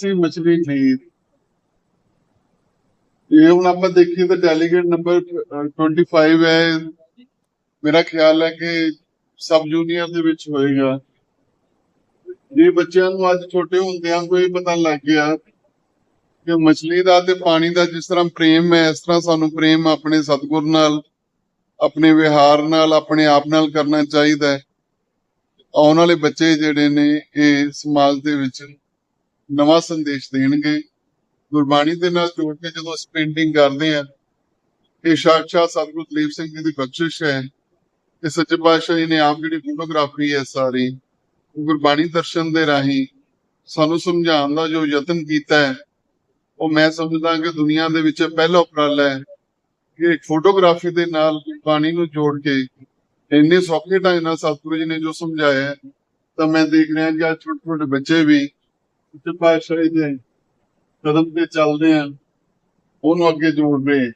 ਐਸੀ ਮਛਲੀ ਨਹੀਂ ਇਹ ਹੁਣ ਆਪਾਂ ਦੇਖੀਏ ਤਾਂ ਡੈਲੀਗੇਟ ਨੰਬਰ 25 ਹੈ। ਮੇਰਾ ਖਿਆਲ ਹੈ ਕਿ ਸਬ ਜੂਨੀਅਰ ਦੇ ਵਿੱਚ ਹੋਏਗਾ। ਜੇ ਬੱਚਿਆਂ ਨੂੰ ਅੱਜ ਛੋਟੇ ਹੁੰਦਿਆਂ ਤੋਂ ਪਤਾ ਲੱਗ ਗਿਆ ਕਿ ਮਛਲੀ ਦਾ ਤੇ ਪਾਣੀ ਦਾ ਜਿਸ ਤਰ੍ਹਾਂ ਪ੍ਰੇਮ ਹੈ, ਇਸ ਤਰ੍ਹਾਂ ਸਾਨੂੰ ਪ੍ਰੇਮ ਆਪਣੇ ਸਤਿਗੁਰ ਨਾਲ, ਆਪਣੇ ਵਿਹਾਰ ਨਾਲ, ਆਪਣੇ ਆਪ ਨਾਲ ਕਰਨਾ ਚਾਹੀਦਾ ਹੈ। ਆਉਣ ਵਾਲੇ ਬੱਚੇ ਜਿਹੜੇ ਨੇ ਇਹ ਸਮਾਜ ਦੇ ਵਿੱਚ ਨਵਾਂ ਸੰਦੇਸ਼ ਦੇਣਗੇ। ਗੁਰਬਾਣੀ ਦੇ ਨਾਲ ਜੋੜ ਕੇ ਜਦੋਂ ਅਸੀਂ ਕਰਦੇ ਆ ਇਹ ਸਾਖਸ਼ਾਤ ਸਤਿਗੁਰੂ ਦਲੀਪ ਸਿੰਘ ਜੀ ਦੀ ਬਖਸ਼ਿਸ਼ ਹੈ। ਕਿ ਸੱਚੇ ਪਾਤਸ਼ਾਹ ਜੀ ਨੇ ਆਪ ਜਿਹੜੀ ਫੋਟੋਗ੍ਰਾਫੀ ਹੈ ਸਾਰੀ ਗੁਰਬਾਣੀ ਦਰਸ਼ਨ ਦੇ ਰਾਹੀਂ ਸਾਨੂੰ ਸਮਝਾਉਣ ਦਾ ਜੋ ਯਤਨ ਕੀਤਾ ਹੈ, ਉਹ ਮੈਂ ਸਮਝਦਾ ਕਿ ਦੁਨੀਆ ਦੇ ਵਿੱਚ ਇਹ ਪਹਿਲਾ ਉਪਰਾਲਾ ਹੈ ਕਿ ਇੱਕ ਫੋਟੋਗ੍ਰਾਫੀ ਦੇ ਨਾਲ ਗੁਰਬਾਣੀ ਨੂੰ ਜੋੜ ਕੇ ਇੰਨੇ ਸੌਖੇ ਢੰਗ ਨਾਲ ਸਤਿਗੁਰੂ ਜੀ ਨੇ ਜੋ ਸਮਝਾਇਆ ਤਾਂ ਮੈਂ ਦੇਖ ਰਿਹਾ ਕਿ ਅੱਜ ਛੋਟੇ ਛੋਟੇ ਬੱਚੇ ਵੀ ਸੱਚੇ ਦੇ ਕਦਮ ਤੇ ਚੱਲਦੇ ਆ ਉਹਨੂੰ ਅੱਗੇ ਜੋੜ ਰਹੇ